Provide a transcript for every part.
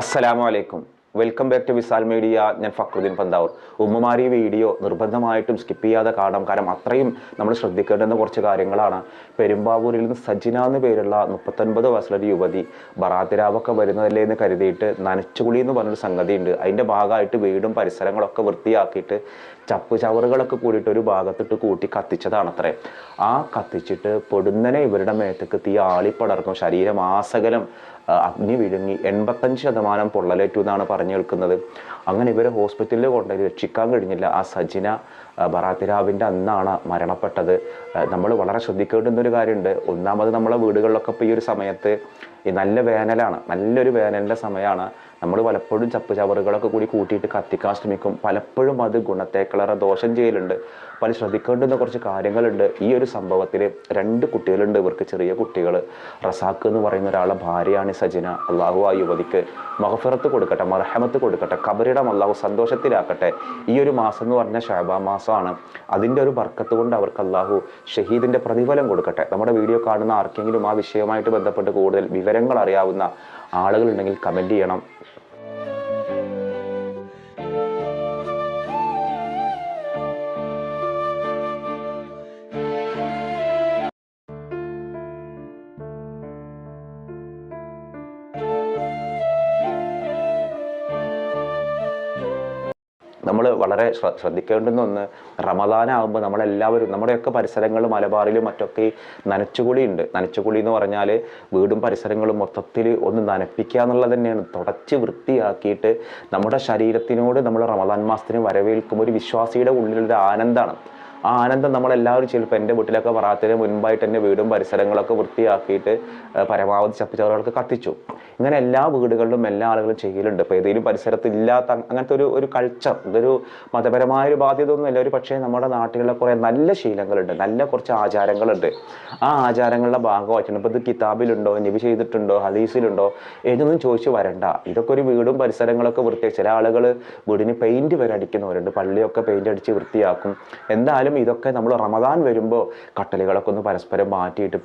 അസ്സലാമു അലൈക്കും. Welcome back to Visal media ഞാൻ ഫക്രുദ്ദീൻ പന്താവൂർ. ഉമ്മമാരി വീഡിയോ നിർബന്ധമായിട്ടും സ്കിപ്പ് ചെയ്യാതെ കാണാം കാരണം അത്രയും നമ്മൾ ശ്രദ്ധിക്കേണ്ടുന്ന കുറച്ച് കാര്യങ്ങളാണ്. പെരുമ്പാവൂരിൽ നിന്ന് സജിന എന്ന് പേരുള്ള മുപ്പത്തൊൻപത് വയസ്സുള്ള യുവതി ബറാത്തിരാവൊക്കെ വരുന്നതല്ലേ എന്ന് കരുതിയിട്ട് നനച്ചുകുളി എന്ന് പറഞ്ഞൊരു സംഗതിയുണ്ട്. അതിന്റെ ഭാഗമായിട്ട് വീടും പരിസരങ്ങളൊക്കെ വൃത്തിയാക്കിയിട്ട് ചപ്പ് ചവറുകളൊക്കെ കൂടിയിട്ട് ഒരു ഭാഗത്തിട്ട് കൂട്ടി കത്തിച്ചതാണ് കത്തിച്ചതാണത്രേ. ആ കത്തിച്ചിട്ട് പൊടുന്നനെ ഇവരുടെ മേത്തേക്ക് തീ ആളിപ്പടർന്നു. ശരീരം ആസകലം അഗ്നി വിഴുങ്ങി എൺപത്തഞ്ച് ശതമാനം പൊള്ളലേറ്റു എന്നാണ് പറഞ്ഞു കേൾക്കുന്നത് അങ്ങനെ ഇവരെ ഹോസ്പിറ്റലിൽ കൊണ്ടുപോയി രക്ഷിക്കാൻ കഴിഞ്ഞില്ല. ആ സജിന ബറാത്തിരാവിന്റെ അന്നാണ് മരണപ്പെട്ടത്. നമ്മൾ വളരെ ശ്രദ്ധിക്കേണ്ടുന്ന ഒരു കാര്യമുണ്ട്. ഒന്നാമത് നമ്മളെ വീടുകളിലൊക്കെ ഇപ്പോൾ ഈ ഒരു സമയത്ത് ഈ നല്ല വേനലാണ്. നല്ലൊരു വേനലിന്റെ സമയമാണ്. നമ്മൾ പലപ്പോഴും ചപ്പ് ചവറുകളൊക്കെ കൂടി കൂട്ടിയിട്ട് കത്തിക്കാൻ ശ്രമിക്കും. പലപ്പോഴും അത് ഗുണത്തേക്കളറ ദോഷം ചെയ്യലുണ്ട്. പല ശ്രദ്ധിക്കേണ്ടുന്ന കുറച്ച് കാര്യങ്ങളുണ്ട്. ഈ ഒരു സംഭവത്തിൽ രണ്ട് കുട്ടികളുണ്ട് ഇവർക്ക് ചെറിയ കുട്ടികൾ റസാഖ് എന്ന് പറയുന്ന ഒരാളെ ഭാര്യയാണ് സജിന. അള്ളാഹു ആ യുവതിക്ക് മഹഫിറത്ത് കൊടുക്കട്ടെ മർഹമത്ത് കൊടുക്കട്ടെ കബറിടം അള്ളാഹു സന്തോഷത്തിലാക്കട്ടെ. ഈ ഒരു മാസം എന്ന് പറഞ്ഞ ഷാബാ മാസമാണ്. അതിന്റെ ഒരു ബർക്കത്ത് കൊണ്ട് അവർക്ക് അള്ളാഹു ഷഹീദിന്റെ പ്രതിഫലം കൊടുക്കട്ടെ. നമ്മുടെ വീഡിയോ കാണുന്ന ആർക്കെങ്കിലും ആ വിഷയവുമായിട്ട് ബന്ധപ്പെട്ട് കൂടുതൽ വിവരങ്ങൾ അറിയാവുന്ന ആളുകളുണ്ടെങ്കിൽ കമന്റ് ചെയ്യണം. വളരെ ശ്ര- ശ്രദ്ധിക്കേണ്ടുന്ന ഒന്ന് റമദാനാകുമ്പോൾ നമ്മളെല്ലാവരും നമ്മുടെയൊക്കെ പരിസരങ്ങൾ മലബാറിലും മറ്റൊക്കെ ഈ നനച്ചുകുളി ഉണ്ട് നനച്ചുകുളി എന്ന് പറഞ്ഞാൽ വീടും പരിസരങ്ങളും മൊത്തത്തിൽ ഒന്ന് നനപ്പിക്കുക എന്നുള്ളത് തന്നെയാണ്. തുടച്ച് വൃത്തിയാക്കിയിട്ട് നമ്മുടെ ശരീരത്തിനോട് നമ്മൾ റമദാൻ മാസത്തിന് വരവേൽക്കുമ്പോൾ ഒരു വിശ്വാസിയുടെ ഉള്ളിലൊരു ആനന്ദമാണ്. ആ ആനന്ദം നമ്മളെല്ലാവരും ചിലപ്പോൾ എന്റെ വീട്ടിലൊക്കെ വറാത്തിന് മുൻപായിട്ട് എന്റെ വീടും പരിസരങ്ങളൊക്കെ വൃത്തിയാക്കിയിട്ട് പരമാവധി ചപ്പുചവറുകളൊക്കെ കത്തിച്ചു. ഇങ്ങനെ എല്ലാ വീടുകളിലും എല്ലാ ആളുകളും ചെയ്യലുണ്ട്. ഇപ്പോൾ ഏതെങ്കിലും പരിസരത്ത് ഇല്ലാത്ത അങ്ങനത്തെ ഒരു ഒരു കൾച്ചർ ഇതൊരു മതപരമായ ഒരു ബാധ്യത ഒന്നുമില്ല ഒരു പക്ഷേ നമ്മുടെ നാട്ടിലുള്ള കുറേ നല്ല ശീലങ്ങളുണ്ട്. നല്ല കുറച്ച് ആചാരങ്ങളുണ്ട്. ആ ആചാരങ്ങളുടെ ഭാഗമായിട്ടാണ്. ഇപ്പോൾ ഇത് കിതാബിലുണ്ടോ നബി ചെയ്തിട്ടുണ്ടോ ഹദീസിലുണ്ടോ എന്നൊന്നും ചോദിച്ചു വരണ്ട. ഇതൊക്കെ ഒരു വീടും പരിസരങ്ങളൊക്കെ വൃത്തിയാക്കി. ചില ആളുകൾ വീടിന് പെയിന്റ് വരെ അടിക്കുന്നവരുണ്ട്. പള്ളിയൊക്കെ പെയിന്റ് അടിച്ച് വൃത്തിയാക്കും. എന്തായാലും ഇതൊക്കെ നമ്മൾ റമദാൻ വരുമ്പോൾ കട്ടലുകളൊക്കെ ഒന്ന് പരസ്പരം മാറ്റിയിട്ട്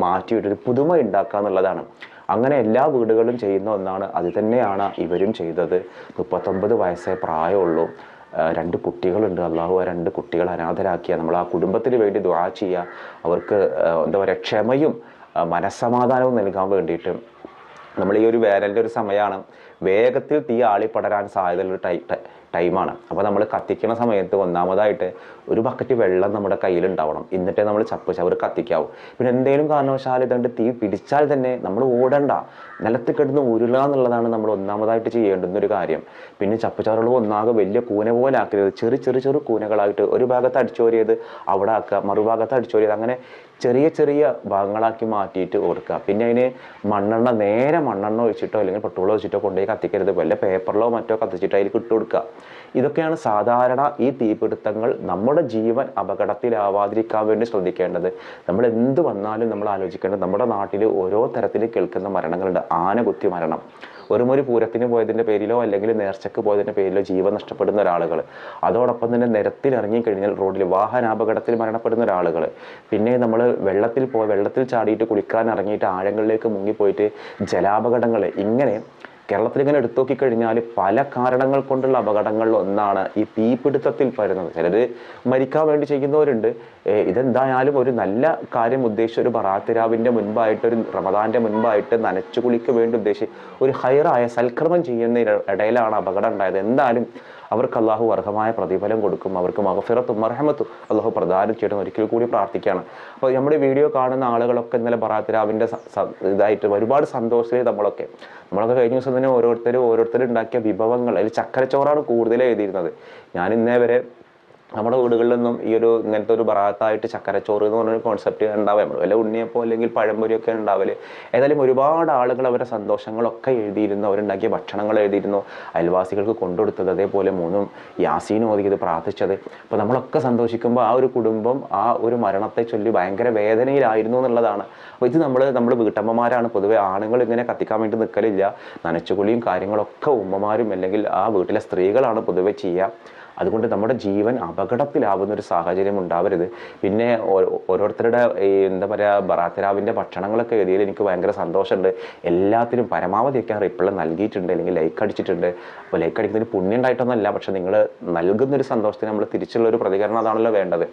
മാറ്റിയിട്ട് ഒരു പുതുമ ഉണ്ടാക്കുക എന്നുള്ളതാണ്. അങ്ങനെ എല്ലാ വീടുകളും ചെയ്യുന്ന ഒന്നാണ് അത് തന്നെയാണ് ഇവരും ചെയ്തത്. മുപ്പത്തൊമ്പത് വയസ്സേ പ്രായമുള്ളൂ. രണ്ട് കുട്ടികളുണ്ട്. അള്ളാഹു ആ രണ്ട് കുട്ടികൾ അനാഥരാക്കിയ. നമ്മൾ ആ കുടുംബത്തിന് വേണ്ടി ദ്വാ ചെയ്യുക അവർക്ക് എന്താ പറയുക ക്ഷമയും മനസ്സമാധാനവും നൽകാൻ വേണ്ടിയിട്ട്. നമ്മൾ ഈ ഒരു വേനലിന്റെ ഒരു സമയമാണ് വേഗത്തിൽ തീ ആളിപ്പടരാൻ സാധ്യതയുള്ള ടൈ- ടൈമാണ്. അപ്പോൾ നമ്മൾ കത്തിക്കുന്ന സമയത്ത് ഒന്നാമതായിട്ട് ഒരു ബക്കറ്റ് വെള്ളം നമ്മുടെ കയ്യിലുണ്ടാവണം. എന്നിട്ടേ നമ്മൾ ചപ്പ് ചവർ കത്തിക്കാവും. പിന്നെ എന്തെങ്കിലും കാരണവശാൽ ഇതുകൊണ്ട് തീ പിടിച്ചാൽ തന്നെ നമ്മൾ ഓടണ്ട. നിലത്ത് കിടന്ന് ഉരുളുക എന്നുള്ളതാണ് നമ്മൾ ഒന്നാമതായിട്ട് ചെയ്യേണ്ടുന്ന ഒരു കാര്യം. പിന്നെ ചപ്പ് ചവറുകൾ ഒന്നാകെ വലിയ കൂന പോലെ ആക്കരുത്. ചെറിയ ചെറിയ ചെറു കൂനകളായിട്ട് ഒരു ഭാഗത്ത് അടിച്ചോരിയത് അവിടെ ആക്കുക മറുഭാഗത്ത് അടിച്ചോരിയത് അങ്ങനെ ചെറിയ ചെറിയ ഭാഗങ്ങളാക്കി മാറ്റിയിട്ട് ഓർക്കുക പിന്നെ അതിന് മണ്ണെണ്ണ നേരെ മണ്ണെണ്ണ ഒഴിച്ചിട്ടോ അല്ലെങ്കിൽ പെട്രോൾ ഒഴിച്ചിട്ടോ കൊണ്ടുപോയി കത്തിക്കരുത്. വല്ല പേപ്പറിലോ മറ്റോ കത്തിച്ചിട്ട് അതിൽ ഇട്ട് കൊടുക്കുക. ഇതൊക്കെയാണ് സാധാരണ ഈ തീപിടുത്തങ്ങൾ നമ്മുടെ ജീവൻ അപകടത്തിലാവാതിരിക്കാൻ വേണ്ടി ശ്രദ്ധിക്കേണ്ടത്. നമ്മൾ എന്ത് വന്നാലും നമ്മൾ ആലോചിക്കേണ്ടത് നമ്മുടെ നാട്ടിൽ ഓരോ തരത്തിൽ കേൾക്കുന്ന മരണങ്ങളുണ്ട്. ആന കുത്തി മരണം. വെറും ഒരു പൂരത്തിന് പോയതിന്റെ പേരിലോ അല്ലെങ്കിൽ നേർച്ചക്ക് പോയതിന്റെ പേരിലോ ജീവൻ നഷ്ടപ്പെടുന്ന ഒരാളുകൾ അതോടൊപ്പം തന്നെ നിരത്തിൽ ഇറങ്ങിക്കഴിഞ്ഞാൽ റോഡിൽ വാഹനാപകടത്തിൽ മരണപ്പെടുന്ന ഒരാളുകൾ പിന്നെ നമ്മൾ വെള്ളത്തിൽ പോയി വെള്ളത്തിൽ ചാടിയിട്ട് കുളിക്കാൻ ഇറങ്ങിയിട്ട് ആഴങ്ങളിലേക്ക് മുങ്ങിപ്പോയിട്ട് ജലാപകടങ്ങൾ ഇങ്ങനെ കേരളത്തിൽ ഇങ്ങനെ എടുത്തു നോക്കിക്കഴിഞ്ഞാൽ പല കാരണങ്ങൾ കൊണ്ടുള്ള അപകടങ്ങളിൽ ഒന്നാണ് ഈ തീപിടുത്തത്തിൽ വരുന്നത് ചിലർ മരിക്കാൻ വേണ്ടി ചെയ്യുന്നവരുണ്ട്. ഇതെന്തായാലും ഒരു നല്ല കാര്യം ഉദ്ദേശിച്ച് ഒരു ബറാത്തിരാവിന്റെ മുൻപായിട്ട് ഒരു റമദാന്റെ മുൻപായിട്ട് നനച്ചു കുളിക്ക് വേണ്ടി ഉദ്ദേശിച്ച് ഒരു ഹയറായ സൽക്രമം ചെയ്യുന്ന ഇടയിലാണ് അപകടം ഉണ്ടായത്. എന്തായാലും അവർക്ക് അള്ളാഹു അർഹമായ പ്രതിഫലം കൊടുക്കും അവർക്ക് മഹഫിറത്തും മർഹമത്തും അള്ളാഹു പ്രദാനം ചെയ്യണം ഒരിക്കൽ കൂടി പ്രാർത്ഥിക്കുകയാണ്. അപ്പോൾ നമ്മുടെ വീഡിയോ കാണുന്ന ആളുകളൊക്കെ ഇന്നലെ ബറാത്തിരാവിന്റെ ഇതായിട്ട് ഒരുപാട് സന്തോഷത്തിൽ നമ്മളൊക്കെ. നമ്മളൊക്കെ കഴിഞ്ഞ ദിവസം തന്നെ ഓരോരുത്തരും ഓരോരുത്തരും ഉണ്ടാക്കിയ വിഭവങ്ങൾ അതിൽ ചക്കരച്ചോറാണ് കൂടുതൽ എഴുതിയിരുന്നത്. ഞാൻ ഇന്നേ വരെ നമ്മുടെ വീടുകളിലൊന്നും ഈ ഒരു ഇങ്ങനത്തെ ഒരു ബറാത്തായിട്ട് ചക്കരച്ചോറ് എന്ന് പറഞ്ഞൊരു കോൺസെപ്റ്റ് ഉണ്ടാവുക നമ്മൾ വല്ല ഉണ്ണിയപ്പോൾ അല്ലെങ്കിൽ പഴംപൊരിയൊക്കെ ഉണ്ടാവൽ. ഏതായാലും ഒരുപാട് ആളുകൾ അവരുടെ സന്തോഷങ്ങളൊക്കെ എഴുതിയിരുന്നു. അവരുണ്ടാക്കിയ ഭക്ഷണങ്ങൾ എഴുതിയിരുന്നു. അയൽവാസികൾക്ക് കൊണ്ടുകൊടുത്തത് അതേപോലെ മൂന്നും യാസീൻ ഓതിയത് പ്രാർത്ഥിച്ചത്. അപ്പോൾ നമ്മളൊക്കെ സന്തോഷിക്കുമ്പോൾ ആ ഒരു കുടുംബം ആ ഒരു മരണത്തെ ചൊല്ലി ഭയങ്കര വേദനയിലായിരുന്നു എന്നുള്ളതാണ്. അപ്പോൾ ഇത് നമ്മൾ നമ്മൾ വീട്ടമ്മമാരാണ്. പൊതുവെ ആണുങ്ങൾ ഇങ്ങനെ കത്തിക്കാൻ വേണ്ടി നിൽക്കലില്ല നനച്ചുകുളിയും കാര്യങ്ങളൊക്കെ ഉമ്മമാരും അല്ലെങ്കിൽ ആ വീട്ടിലെ സ്ത്രീകളാണ് പൊതുവെ ചെയ്യുക അതുകൊണ്ട് നമ്മുടെ ജീവൻ അപകടത്തിലാവുന്ന ഒരു സാഹചര്യം ഉണ്ടാവരുത്. പിന്നെ ഓരോരുത്തരുടെ ഈ എന്താ പറയുക ബറാത്തരാവിന്റെ ഭക്ഷണങ്ങളൊക്കെ എഴുതിയതിൽ എനിക്ക് ഭയങ്കര സന്തോഷമുണ്ട്. എല്ലാത്തിനും പരമാവധിയൊക്കെ റിപ്ലൈ നൽകിയിട്ടുണ്ട് അല്ലെങ്കിൽ ലൈക്ക് അടിച്ചിട്ടുണ്ട്. അപ്പോൾ ലൈക്ക് അടിക്കുന്നതിന് പുണ്യം ഉണ്ടായിട്ടൊന്നല്ല പക്ഷെ നിങ്ങൾ നൽകുന്നൊരു സന്തോഷത്തിന് നമ്മൾ തിരിച്ചുള്ള ഒരു പ്രതികരണം അതാണല്ലോ വേണ്ടത്.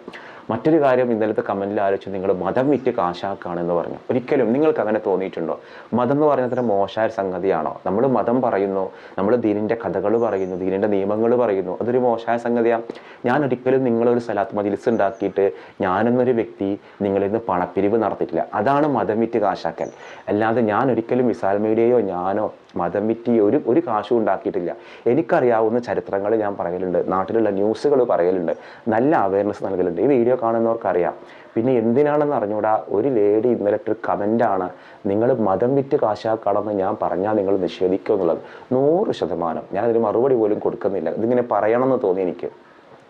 മറ്റൊരു കാര്യം ഇന്നലത്തെ കമന്റിൽ ആലോചിച്ച് നിങ്ങൾ മതം വിറ്റ് കാശാക്കാണെന്ന് പറഞ്ഞു. ഒരിക്കലും നിങ്ങൾക്ക് അങ്ങനെ തോന്നിയിട്ടുണ്ടോ? മതം എന്ന് പറയുന്നത് അത്ര മോശമായ സംഗതിയാണോ? നമ്മൾ മതം പറയുന്നു നമ്മൾ ദീനിന്റെ കഥകൾ പറയുന്നു ദീനിന്റെ നിയമങ്ങൾ പറയുന്നു അതൊരു മോശമായ സംഗതിയാണ് ഞാൻ ഒരിക്കലും നിങ്ങളൊരു സലാത്ത് മജിലിസ് ഉണ്ടാക്കിയിട്ട് ഞാനെന്നൊരു വ്യക്തി നിങ്ങളിൽ നിന്ന് പണപ്പിരിവ് നടത്തിയിട്ടില്ല. അതാണ് മതം വിറ്റ് കാശാക്കൽ. അല്ലാതെ ഞാൻ ഒരിക്കലും വിശാൽ മീഡിയയോ ഞാനോ മതം വിറ്റി ഒരു ഒരു കാശും ഉണ്ടാക്കിയിട്ടില്ല. എനിക്കറിയാവുന്ന ചരിത്രങ്ങൾ ഞാൻ പറയലുണ്ട്. നാട്ടിലുള്ള ന്യൂസുകൾ പറയലുണ്ട്. നല്ല അവയർനെസ് നൽകലുണ്ട്. ഈ വീഡിയോ കാണുന്നവർക്കറിയാം. പിന്നെ എന്തിനാണെന്ന് അറിഞ്ഞൂടാ? ഒരു ലേഡി ഇന്നലെ ഒരു കമന്റാണ് നിങ്ങൾ മതം വിറ്റ് കാശാക്കണമെന്ന് ഞാൻ പറഞ്ഞാൽ നിങ്ങൾ നിഷേധിക്കുമെന്നുള്ളത്. നൂറ് ശതമാനം. ഞാനതിന് മറുപടി പോലും കൊടുക്കുന്നില്ല. ഇതിങ്ങനെ പറയണമെന്ന് തോന്നി എനിക്ക്.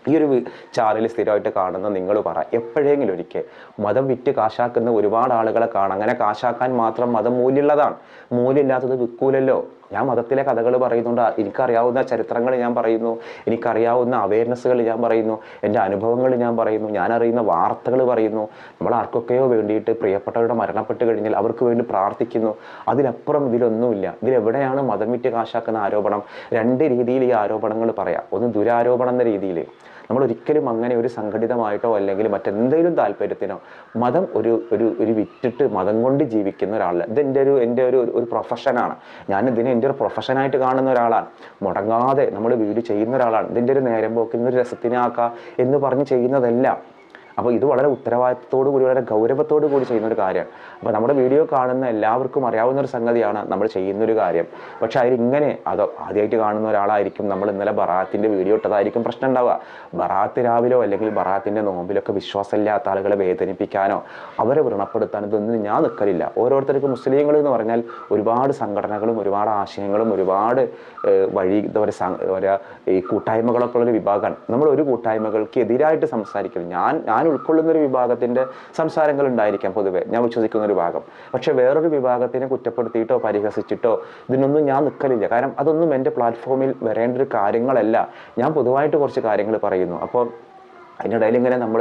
ഈ ഒരു ചാനൽ സ്ഥിരമായിട്ട് കാണുന്ന നിങ്ങൾ പറ. എപ്പോഴെങ്കിലും ഒരിക്കൽ മതം വിറ്റ് കാശാക്കുന്ന ഒരുപാട് ആളുകളെ കാണാം. അങ്ങനെ കാശാക്കാൻ മാത്രം മതം മൂല്യമുള്ളതാണ്. മൂല്യമില്ലാത്തത് വിൽക്കൂലല്ലോ. ഞാൻ മതത്തിലെ കഥകൾ പറയുന്നുണ്ട്. എനിക്കറിയാവുന്ന ചരിത്രങ്ങൾ ഞാൻ പറയുന്നു. എനിക്കറിയാവുന്ന അവയർനെസ്സുകൾ ഞാൻ പറയുന്നു. എന്റെ അനുഭവങ്ങൾ ഞാൻ പറയുന്നു. ഞാൻ അറിയുന്ന വാർത്തകൾ പറയുന്നു. നമ്മൾ ആർക്കൊക്കെയോ വേണ്ടിയിട്ട് പ്രിയപ്പെട്ടവരുടെ മരണപ്പെട്ട് കഴിഞ്ഞാൽ അവർക്ക് വേണ്ടി പ്രാർത്ഥിക്കുന്നു. അതിലപ്പുറം ഇതിലൊന്നുമില്ല. ഇതിലെവിടെയാണ് മതം വിറ്റ് കാശാക്കുന്ന ആരോപണം? രണ്ട് രീതിയിൽ ഈ ആരോപണങ്ങൾ പറയാം. ഒന്ന് ദുരാരോപണം എന്ന രീതിയിൽ. നമ്മൾ ഒരിക്കലും അങ്ങനെ ഒരു സംഘടിതമായിട്ടോ അല്ലെങ്കിൽ മറ്റെന്തെങ്കിലും താല്പര്യത്തിനോ മതം ഒരു ഒരു ഒരു വിറ്റിട്ട് മതം കൊണ്ട് ജീവിക്കുന്ന ഒരാളല്ല. ഇത് എന്റെ ഒരു എന്റെ ഒരു ഒരു പ്രൊഫഷനാണ്. ഞാൻ ഇതിനെ എന്റെ ഒരു പ്രൊഫഷനായിട്ട് കാണുന്ന ഒരാളാണ്. മുടങ്ങാതെ നമ്മൾ വീട് ചെയ്യുന്ന ഒരാളാണ്. ഇതിന്റെ ഒരു നേരം പോക്കുന്ന ഒരു രസത്തിനാക്കുക എന്ന് പറഞ്ഞ് ചെയ്യുന്നതെല്ലാം അപ്പോൾ ഇത് വളരെ ഉത്തരവാദിത്തത്തോടു കൂടി വളരെ ഗൗരവത്തോടു കൂടി ചെയ്യുന്ന ഒരു കാര്യമാണ്. അപ്പോൾ നമ്മുടെ വീഡിയോ കാണുന്ന എല്ലാവർക്കും അറിയാവുന്ന ഒരു സംഗതിയാണ് നമ്മൾ ചെയ്യുന്നൊരു കാര്യം. പക്ഷേ അതിലിങ്ങനെ അത് ആദ്യമായിട്ട് കാണുന്ന ഒരാളായിരിക്കും നമ്മൾ ഇന്നലെ ബറാത്തിന്റെ വീഡിയോ ഇട്ടതായിരിക്കും പ്രശ്നം ഉണ്ടാവുക. ബറാത്ത് രാവിലോ അല്ലെങ്കിൽ ബറാത്തിന്റെ നോമ്പിലൊക്കെ വിശ്വാസമില്ലാത്ത ആളുകളെ വേദനിപ്പിക്കാനോ അവരെ വ്രണപ്പെടുത്താനോ ഇതൊന്നും ഞാൻ നിൽക്കലില്ല. ഓരോരുത്തർക്കും മുസ്ലിങ്ങൾ എന്ന് പറഞ്ഞാൽ ഒരുപാട് സംഘടനകളും ഒരുപാട് ആശയങ്ങളും ഒരുപാട് വഴി എന്താ പറയുക ഈ കൂട്ടായ്മകളൊക്കെ ഉള്ളൊരു വിഭാഗമാണ്. നമ്മൾ ഒരു കൂട്ടായ്മകൾക്ക് എതിരായിട്ട് സംസാരിക്കണം ഞാൻ ഞാൻ ഉൾക്കൊള്ളുന്ന ഒരു വിഭാഗത്തിന്റെ സംസാരങ്ങൾ ഉണ്ടായിരിക്കാം പൊതുവെ. ഞാൻ വിശ്വസിക്കുന്ന ഒരു ഭാഗം. പക്ഷെ വേറൊരു വിഭാഗത്തിനെ കുറ്റപ്പെടുത്തിയിട്ടോ പരിഹസിച്ചിട്ടോ ഇതിനൊന്നും ഞാൻ നിൽക്കലില്ല കാരണം അതൊന്നും എന്റെ പ്ലാറ്റ്ഫോമിൽ വരേണ്ട ഒരു കാര്യങ്ങളല്ല. ഞാൻ പൊതുവായിട്ട് കുറച്ച് കാര്യങ്ങൾ പറയുന്നു. അപ്പോൾ അതിനിടയിൽ ഇങ്ങനെ നമ്മൾ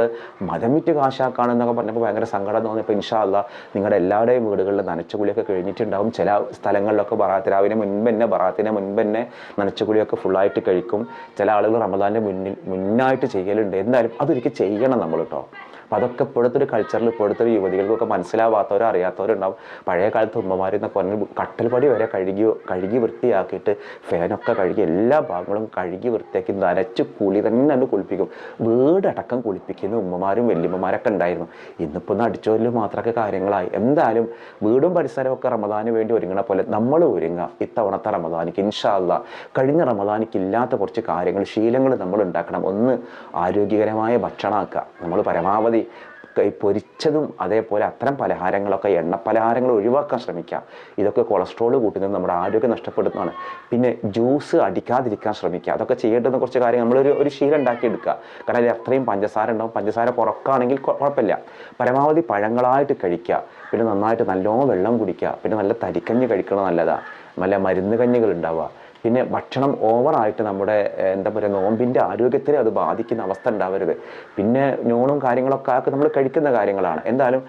മതം വിറ്റ് കാശാക്കാണെന്നൊക്കെ പറഞ്ഞപ്പോൾ ഭയങ്കര സങ്കടം തോന്നിയപ്പോൾ ഇൻഷാല്ല നിങ്ങളുടെ എല്ലാവരുടെയും വീടുകളിൽ നനച്ചുകുളിയൊക്കെ കഴിഞ്ഞിട്ടുണ്ടാവും. ചില സ്ഥലങ്ങളിലൊക്കെ ബറാത്തിരാവിന് മുൻപ് തന്നെ ബറാത്തിന് മുൻപ് തന്നെ നനച്ചുകുളിയൊക്കെ ഫുള്ളായിട്ട് കഴിക്കും. ചില ആളുകൾ റമദാന്റെ മുന്നിൽ മുന്നായിട്ട് ചെയ്യലുണ്ട്. എന്തായാലും അതൊരിക്കൽ ചെയ്യണം നമ്മൾ കേട്ടോ അപ്പോൾ അതൊക്കെ ഇപ്പോഴത്തെ ഒരു കൾച്ചറിൽ ഇപ്പോഴത്തെ ഒരു യുവതികൾക്കൊക്കെ മനസ്സിലാവാത്തവരോ അറിയാത്തവരോ ഉണ്ടാവും പഴയ കാലത്ത് ഉമ്മമാർ എന്നൊക്കെ പറഞ്ഞ് കട്ടൽപടി വരെ കഴുകി കഴുകി വൃത്തിയാക്കിയിട്ട് ഫാനൊക്കെ കഴുകി എല്ലാ ഭാഗങ്ങളും കഴുകി വൃത്തിയാക്കി നനച്ച് കുളി തന്നെ അത് കുളിപ്പിക്കും. വീടടക്കം കുളിപ്പിക്കുന്ന ഉമ്മമാരും വല്യമ്മമാരൊക്കെ ഉണ്ടായിരുന്നു. ഇന്നിപ്പോൾ ഒന്ന് അടിച്ചോരിൽ മാത്രമൊക്കെ കാര്യങ്ങളായി. എന്തായാലും വീടും പരിസരവും ഒക്കെ റമദാന് വേണ്ടി ഒരുങ്ങണ പോലെ നമ്മൾ ഒരുങ്ങുക. ഇത്തവണത്തെ റമദാനിക്ക് ഇൻഷാല്ല കഴിഞ്ഞ റമദാനിക്ക് ഇല്ലാത്ത കുറച്ച് കാര്യങ്ങൾ ശീലങ്ങൾ നമ്മൾ ഉണ്ടാക്കണം. ഒന്ന് ആരോഗ്യകരമായ ഭക്ഷണമാക്കുക. നമ്മൾ പരമാവധി ഈ പൊരിച്ചതും അതേപോലെ അത്തരം പലഹാരങ്ങളൊക്കെ എണ്ണ പലഹാരങ്ങൾ ഒഴിവാക്കാൻ ശ്രമിക്കുക ഇതൊക്കെ കൊളസ്ട്രോൾ കൂട്ടുന്നത് നമ്മുടെ ആരോഗ്യം നഷ്ടപ്പെടുന്നതാണ് പിന്നെ ജ്യൂസ് അടിക്കാതിരിക്കാൻ ശ്രമിക്കുക. അതൊക്കെ ചെയ്യേണ്ടുന്ന കുറച്ച് കാര്യങ്ങൾ നമ്മളൊരു ഒരു ശീലം ഉണ്ടാക്കിയെടുക്കുക. കാരണം അതിൽ അത്രയും പഞ്ചസാര ഉണ്ടാവും. പഞ്ചസാര കുറക്കാണെങ്കിൽ കുഴപ്പമില്ല. പരമാവധി പഴങ്ങളായിട്ട് കഴിക്കുക. പിന്നെ നന്നായിട്ട് നല്ലോണം വെള്ളം കുടിക്കുക. പിന്നെ നല്ല തരിക്കഞ്ഞ് കഴിക്കണം നല്ലതാണ് നല്ല മരുന്ന് കഞ്ഞികൾ ഉണ്ടാവുക. പിന്നെ ഭക്ഷണം ഓവറായിട്ട് നമ്മുടെ എന്താ പറയുക നോമ്പിന്റെ ആരോഗ്യത്തിനെ അത് ബാധിക്കുന്ന അവസ്ഥ ഉണ്ടാവരുത്. പിന്നെ നോണും കാര്യങ്ങളൊക്കെ ആക്കി നമ്മൾ കഴിക്കുന്ന കാര്യങ്ങളാണ്. എന്തായാലും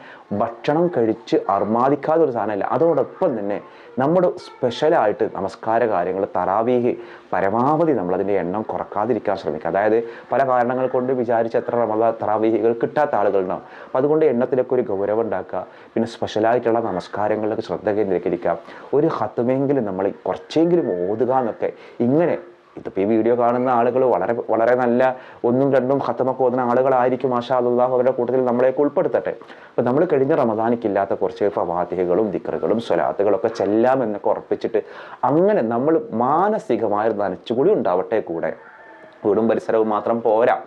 ഭക്ഷണം കഴിച്ച് അർമാദിക്കാതെ ഒരു സാധനമല്ല. അതോടൊപ്പം തന്നെ നമ്മുടെ സ്പെഷ്യലായിട്ട് നമസ്കാര കാര്യങ്ങൾ തറാവീഹ് പരമാവധി നമ്മളതിന്റെ എണ്ണം കുറക്കാതിരിക്കാൻ ശ്രമിക്കുക. അതായത് പല കാരണങ്ങൾ കൊണ്ട് വിചാരിച്ച എത്ര റമദ തറാവീഹികൾ കിട്ടാത്ത ആളുകളുണ്ടാവും അപ്പോൾ അതുകൊണ്ട് എണ്ണത്തിലൊക്കെ ഒരു ഗൗരവം ഉണ്ടാക്കുക. പിന്നെ സ്പെഷ്യലായിട്ടുള്ള നമസ്കാരങ്ങളിലൊക്കെ ശ്രദ്ധ കേന്ദ്രീകരിക്കുക. ഒരു ഹത്തുമെങ്കിലും നമ്മൾ കുറച്ചെങ്കിലും ഓതുക എന്നൊക്കെ ഇങ്ങനെ ഇതിപ്പോൾ ഈ വീഡിയോ കാണുന്ന ആളുകൾ വളരെ വളരെ നല്ല ഒന്നും രണ്ടും ഹത്തമൊക്കെ ഓതുന്ന ആളുകളായിരിക്കും മാഷാ അള്ളാഹു അവരുടെ കൂട്ടത്തിൽ നമ്മളെയൊക്കെ ഉൾപ്പെടുത്തട്ടെ. അപ്പോൾ നമ്മൾ കഴിഞ്ഞ റമദാനിക്കില്ലാത്ത കുറച്ച് ഫവാത്തിഹകളും ദിക്കറുകളും സ്വലാത്തുകളൊക്കെ ചെല്ലാം എന്നൊക്കെ ഉറപ്പിച്ചിട്ട് അങ്ങനെ നമ്മൾ മാനസികമായ നനച്ചുകൂടി ഉണ്ടാവട്ടെ കൂടെ. വീടും പരിസരവും മാത്രം പോരാ.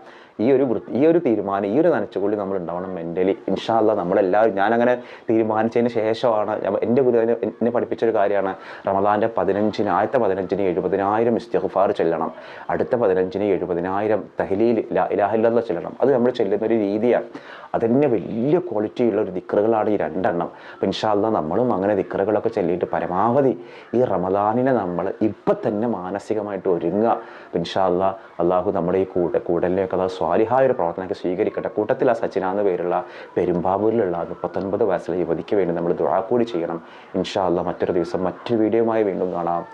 ഈ ഒരു വൃത്തി ഈ ഒരു തീരുമാനം ഈ ഒരു നനച്ചുകൊള്ളി നമ്മൾ ഉണ്ടാവണം മെന്റലി ഇൻഷാല്ല നമ്മളെല്ലാവരും ഞാനങ്ങനെ തീരുമാനിച്ചതിന് ശേഷമാണ് എന്റെ ഗുരു എന്നെ പഠിപ്പിച്ചൊരു കാര്യമാണ്. റമദാന്റെ പതിനഞ്ചിന് ആദ്യത്തെ പതിനഞ്ചിന് എഴുപതിനായിരം ഇസ്തിഗ്ഫാർ ചെല്ലണം. അടുത്ത പതിനഞ്ചിന് എഴുപതിനായിരം തഹലീൽ ഇലാഹില്ല ചെല്ലണം. അത് നമ്മൾ ചെല്ലുന്ന ഒരു രീതിയാണ്. അതന്നെ വലിയ ക്വാളിറ്റി ഉള്ള ഒരു ദിക്കറുകളാണ് ഈ രണ്ടെണ്ണം. അപ്പം ഇൻഷാല്ല നമ്മളും അങ്ങനെ ദിക്കറുകളൊക്കെ ചൊല്ലിയിട്ട് പരമാവധി ഈ റമദാനിനെ നമ്മൾ ഇപ്പം തന്നെ മാനസികമായിട്ട് ഒരുങ്ങുക. ഇൻഷാല്ല അള്ളാഹു നമ്മുടെ ഈ കൂട്ട കൂടലിലേക്ക് അതായത് സ്വാലിഹായ ഒരു പ്രവർത്തനമൊക്കെ സ്വീകരിക്കട്ടെ. കൂട്ടത്തിൽ ആ സച്ചിന എന്ന പേരുള്ള പെരുമ്പാവൂരിലുള്ള മുപ്പത്തൊൻപത് വയസ്സിലെ യുവതിക്ക് വേണ്ടി നമ്മൾ ദുആ കൂടി ചെയ്യണം. ഇൻഷാല്ല മറ്റൊരു ദിവസം മറ്റൊരു വീഡിയോയുമായി വീണ്ടും കാണാം.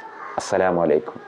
അസ്സലാമു അലൈക്കും.